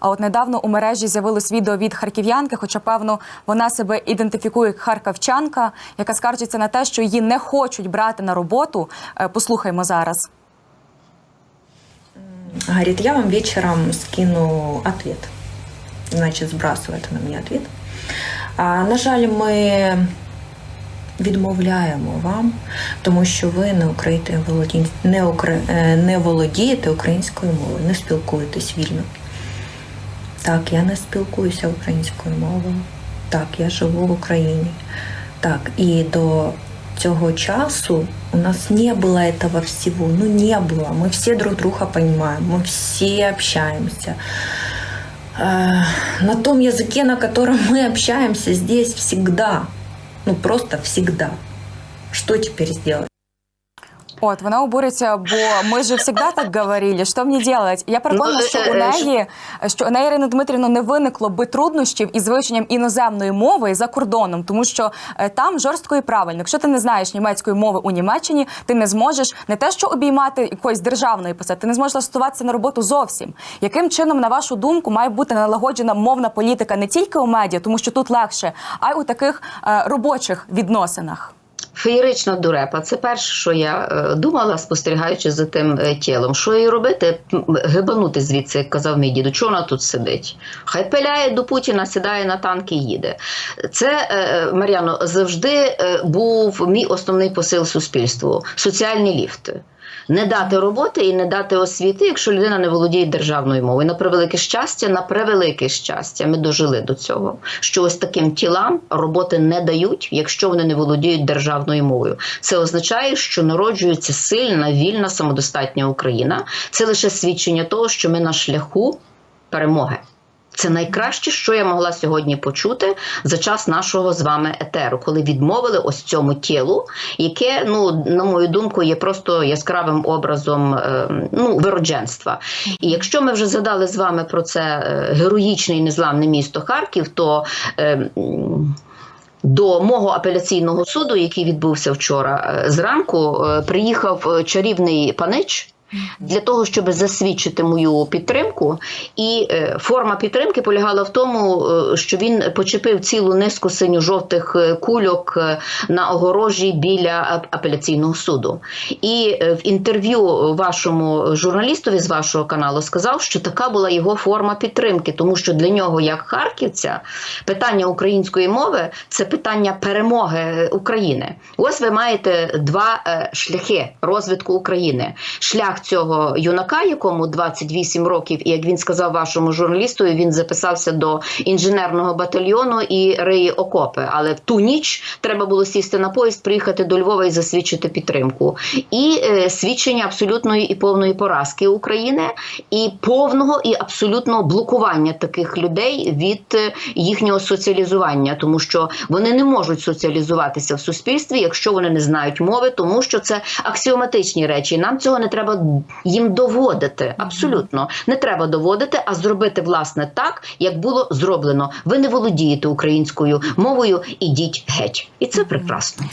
А от недавно у мережі з'явилось відео від харків'янки, хоча певно вона себе ідентифікує як харківчанка, яка скаржиться на те, що її не хочуть брати на роботу. Е, Послухаймо зараз. Говорит, я вам вечером скину ответ. Значит, сбрасывает она мне ответ. А, на жаль, ми відмовляємо вам, тому що ви не, українське володі... не, укра... е, не володієте українською мовою, не спілкуєтесь вільно. Так, я не спілкуюся українською мовою. Так, я живу в Україні. Так, і до цього часу у нас не было этого всего. Ну, не было. Мы все друг друга понимаем, мы все общаемся. Э, На том языке, на котором мы общаемся здесь всегда. Ну, просто всегда. Что теперь сделать? От вона обуриться, бо ми ж завжди так говорили. Що мені делать? Я переконана, Ну, що е, у е, неї що у неї Ірина Дмитрівна не виникло би труднощів із вивченням іноземної мови за кордоном, тому що е, там жорстко і правильно. Якщо ти не знаєш німецької мови у Німеччині, ти не зможеш не те, що обіймати якоїсь державної посади, ти не зможеш влаштуватися на роботу зовсім. Яким чином, на вашу думку, має бути налагоджена мовна політика не тільки у медіа, тому що тут легше, а й у таких е, робочих відносинах? Феєрична дурепа. Це перше, що я е, думала, спостерігаючи за тим е, тілом. Що їй робити? Гибанути звідси, як казав мій діду. Чого вона тут сидить? Хай пиляє до Путіна, сідає на танки і їде. Це, е, Мар'яно, завжди був мій основний посил суспільству соціальні ліфти. Не дати роботи і не дати освіти, якщо людина не володіє державною мовою. На превелике щастя, на превелике щастя, ми дожили до цього. Що ось таким тілам роботи не дають, якщо вони не володіють державною мовою. Це означає, що народжується сильна, вільна, самодостатня Україна. Це лише свідчення того, що ми на шляху перемоги. Це найкраще, що я могла сьогодні почути за час нашого з вами етеру, коли відмовили ось цьому тілу, яке, ну на мою думку, є просто яскравим образом е, ну, виродженства. І якщо ми вже згадали з вами про це е, героїчне і незламне місто Харків, то е, до мого апеляційного суду, який відбувся вчора зранку, приїхав чарівний панич. Для того щоб засвідчити мою підтримку, і е, форма підтримки полягала в тому, е, що він почепив цілу низку синьо-жовтих е, кульок на огорожі біля апеляційного суду. І в інтерв'ю вашому журналістові з вашого каналу сказав, що така була його форма підтримки, тому що для нього, як харківця, питання української мови це питання перемоги України. Ось ви маєте два шляхи розвитку України. Шлях цього юнака, якому 28 років, і як він сказав вашому журналісту, він записався до інженерного батальйону і риє окопи. Але в ту ніч треба було сісти на поїзд, приїхати до Львова і засвідчити підтримку. І е, свідчення абсолютної і повної поразки України, і повного і абсолютного блокування таких людей від е, їхнього соціалізування, тому що вони не можуть соціалізуватися в суспільстві, якщо вони не знають мови, тому що це аксіоматичні речі. Нам цього не треба їм доводити. Абсолютно не треба доводити, а зробити власне так, як було зроблено. Ви не володієте українською мовою, ідіть геть, і це прекрасно.